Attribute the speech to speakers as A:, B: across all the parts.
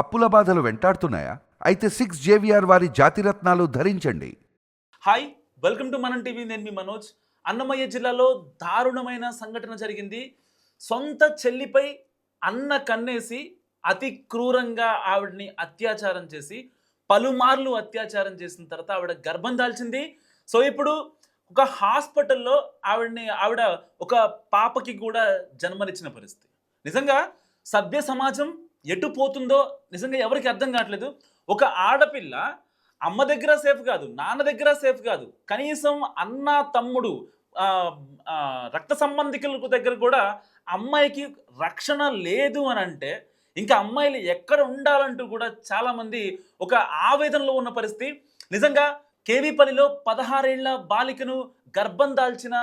A: అప్పుల బాధలు వెంటాడుతున్నాయా? అయితే సిక్స్ జేవిఆర్ వారి జాతిరత్నాలు ధరించండి.
B: Hi welcome to Manam TV. నేను మీ మనోజ్. అన్నమయ్య జిల్లాలో దారుణమైన సంఘటన జరిగింది. సొంత చెల్లిపై అన్న కన్నేసి అతి క్రూరంగా ఆవిడని అత్యాచారం చేసి పలుమార్లు అత్యాచారం చేసిన తర్వాత ఆవిడ గర్భం దాల్చింది. సో ఇప్పుడు ఒక హాస్పిటల్లో ఆవిడని ఆవిడ ఒక పాపకి కూడా జన్మనిచ్చిన పరిస్థితి. నిజంగా సభ్య సమాజం ఎటు పోతుందో నిజంగా ఎవరికి అర్థం కావట్లేదు. ఒక ఆడపిల్ల అమ్మ దగ్గర సేఫ్ కాదు నాన్న దగ్గర సేఫ్ కాదు. కనీసం అన్న తమ్ముడు రక్త సంబంధికుల దగ్గర కూడా అమ్మాయికి రక్షణ లేదు అని అంటే ఇంకా అమ్మాయిలు ఎక్కడ ఉండాలంటూ కూడా చాలామంది ఒక ఆవేదనలో ఉన్న పరిస్థితి. నిజంగా కేవీపల్లిలో పదహారేళ్ళ బాలికను గర్భం దాల్చిన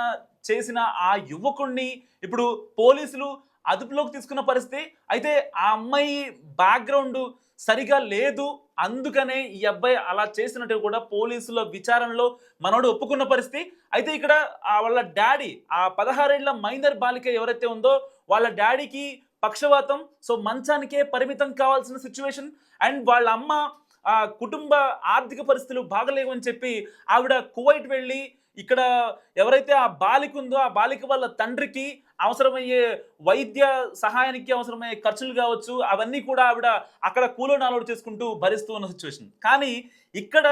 B: చేసిన ఆ యువకుణ్ణి ఇప్పుడు పోలీసులు అదుపులోకి తీసుకున్న పరిస్థితి. అయితే ఆ అమ్మాయి బ్యాక్గ్రౌండ్ సరిగా లేదు. అందుకనే ఈ అబ్బాయి అలా చేసినట్టు కూడా పోలీసుల విచారణలో మనోడు ఒప్పుకున్న పరిస్థితి. అయితే ఇక్కడ వాళ్ళ డాడీ ఆ పదహారేళ్ళ మైనర్ బాలిక ఎవరైతే ఉందో వాళ్ళ డాడీకి పక్షవాతం సో మంచానికే పరిమితం కావాల్సిన సిచ్యువేషన్ అండ్ వాళ్ళ అమ్మ ఆ కుటుంబ ఆర్థిక పరిస్థితులు బాగలేవని చెప్పి ఆవిడ కువైట్ వెళ్ళి ఇక్కడ ఎవరైతే ఆ బాలిక ఉందో ఆ బాలిక వాళ్ళ తండ్రికి అవసరమయ్యే వైద్య సహాయానికి అవసరమయ్యే ఖర్చులు కావచ్చు అవన్నీ కూడా ఆవిడ అక్కడ కూలో అలవాటు చేసుకుంటూ భరిస్తూ ఉన్న సిచ్యువేషన్ కానీ ఇక్కడ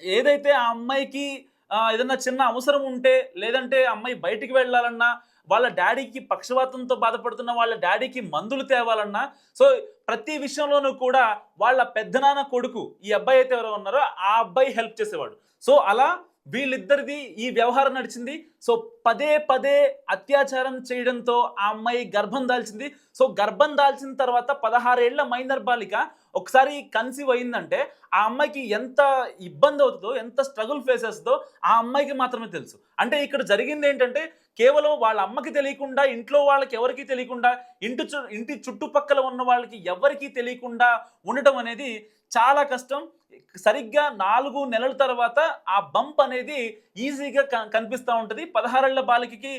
B: ఏదైతే ఆ అమ్మాయికి ఏదన్నా చిన్న అవసరం ఉంటే లేదంటే అమ్మాయి బయటికి వెళ్ళాలన్నా వాళ్ళ డాడీకి పక్షవాతంతో బాధపడుతున్న వాళ్ళ డాడీకి మందులు తేవాలన్నా సో ప్రతి విషయంలోనూ కూడా వాళ్ళ పెద్దనాన్న కొడుకు ఈ అబ్బాయి అయితే ఎవరో ఉన్నారో ఆ అబ్బాయి హెల్ప్ చేసేవాడు. సో అలా వీళ్ళిద్దరిది ఈ వ్యవహారం నడిచింది. సో పదే పదే అత్యాచారం చేయడంతో ఆ అమ్మాయి గర్భం దాల్చింది. సో గర్భం దాల్చిన తర్వాత పదహారేళ్ళ మైనర్ బాలిక ఒకసారి కన్సీవ్ అయిందంటే ఆ అమ్మాయికి ఎంత ఇబ్బంది అవుతుందో ఎంత స్ట్రగుల్ ఫేస్ చేస్తుందో ఆ అమ్మాయికి మాత్రమే తెలుసు. అంటే ఇక్కడ జరిగింది ఏంటంటే కేవలం వాళ్ళ అమ్మకి తెలియకుండా ఇంట్లో వాళ్ళకి ఎవరికి తెలియకుండా ఇంటి చు ఇంటి చుట్టుపక్కల ఉన్న వాళ్ళకి ఎవరికి తెలియకుండా ఉండటం అనేది చాలా కష్టం. సరిగ్గా నాలుగు నెలల తర్వాత ఆ బంప్ అనేది ఈజీగా క కనిపిస్తూ ఉంటుంది. పదహారేళ్ళ బాలికకి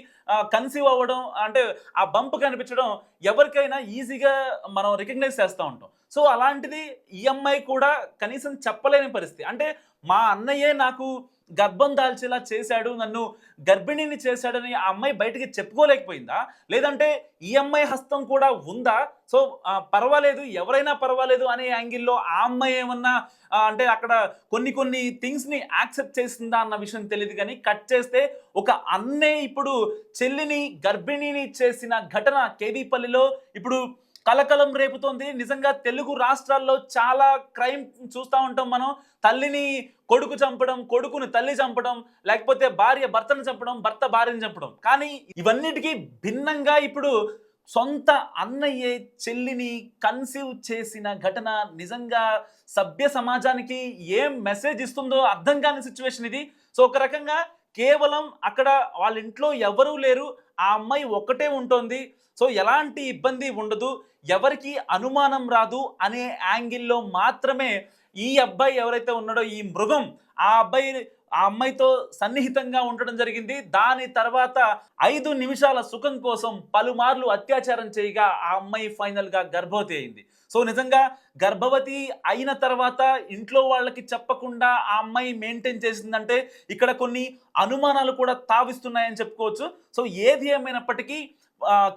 B: కన్సీవ్ అవ్వడం అంటే ఆ బంప్ కనిపించడం ఎవరికైనా ఈజీగా మనం రికగ్నైజ్ చేస్తూ ఉంటాం. సో అలాంటిది ఈ అమ్మాయి కూడా కనీసం చెప్పలేని పరిస్థితి. అంటే మా అన్నయ్యే నాకు గర్భం దాల్చేలా చేశాడు నన్ను గర్భిణిని చేశాడని ఆ అమ్మాయి బయటికి చెప్పుకోలేకపోయిందా? లేదంటే ఈ అమ్మాయి హస్తం కూడా ఉందా? సో పర్వాలేదు ఎవరైనా పర్వాలేదు అనే యాంగిల్లో ఆ అమ్మాయి ఏమన్నా అంటే అక్కడ కొన్ని కొన్ని థింగ్స్ని యాక్సెప్ట్ చేసిందా అన్న విషయం తెలియదు కానీ కట్ చేస్తే ఒక అన్నే ఇప్పుడు చెల్లిని గర్భిణిని చేసిన ఘటన కేవీపల్లిలో ఇప్పుడు కలకలం రేపుతోంది. నిజంగా తెలుగు రాష్ట్రాల్లో చాలా క్రైమ్ చూస్తూ ఉంటాం మనం. తల్లిని కొడుకు చంపడం కొడుకుని తల్లి చంపడం లేకపోతే భార్య భర్తను చంపడం భర్త భార్యను చంపడం. కానీ ఇవన్నిటికీ భిన్నంగా ఇప్పుడు సొంత అన్నయ్య చెల్లిని కన్సీవ్ చేసిన ఘటన నిజంగా సభ్య సమాజానికి ఏం మెసేజ్ ఇస్తుందో అర్థం కాని సిచ్యువేషన్ ఇది. సో ఒక రకంగా కేవలం అక్కడ వాళ్ళ ఇంట్లో ఎవరూ లేరు ఆ అమ్మాయి ఒక్కటే ఉంటుంది. సో ఎలాంటి ఇబ్బంది ఉండదు. ఎవరికి అనుమానం రాదు అనే యాంగిల్లో మాత్రమే ఈ అబ్బాయి ఎవరైతే ఉన్నాడో ఈ మృగం ఆ అబ్బాయి ఆ అమ్మాయితో సన్నిహితంగా ఉండడం జరిగింది. దాని తర్వాత ఐదు నిమిషాల సుఖం కోసం పలుమార్లు అత్యాచారం చేయగా ఆ అమ్మాయి ఫైనల్గా గర్భవతి అయింది. సో నిజంగా గర్భవతి అయిన తర్వాత ఇంట్లో వాళ్ళకి చెప్పకుండా ఆ అమ్మాయి మెయింటైన్ చేసిందంటే ఇక్కడ కొన్ని అనుమానాలు కూడా తావిస్తున్నాయని చెప్పుకోవచ్చు. సో ఏది ఏమైనప్పటికీ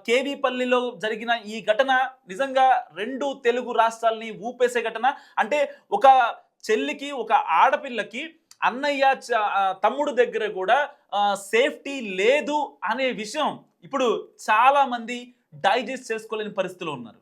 B: కేవీపల్లిలో జరిగిన ఈ ఘటన నిజంగా రెండు తెలుగు రాష్ట్రాలని ఊపేసే ఘటన. అంటే ఒక చెల్లికి ఒక ఆడపిల్లకి అన్నయ్య చ- తమ్ముడు దగ్గర కూడా సేఫ్టీ లేదు అనే విషయం ఇప్పుడు చాలామంది డైజెస్ట్ చేసుకోలేని పరిస్థితిలో ఉన్నారు.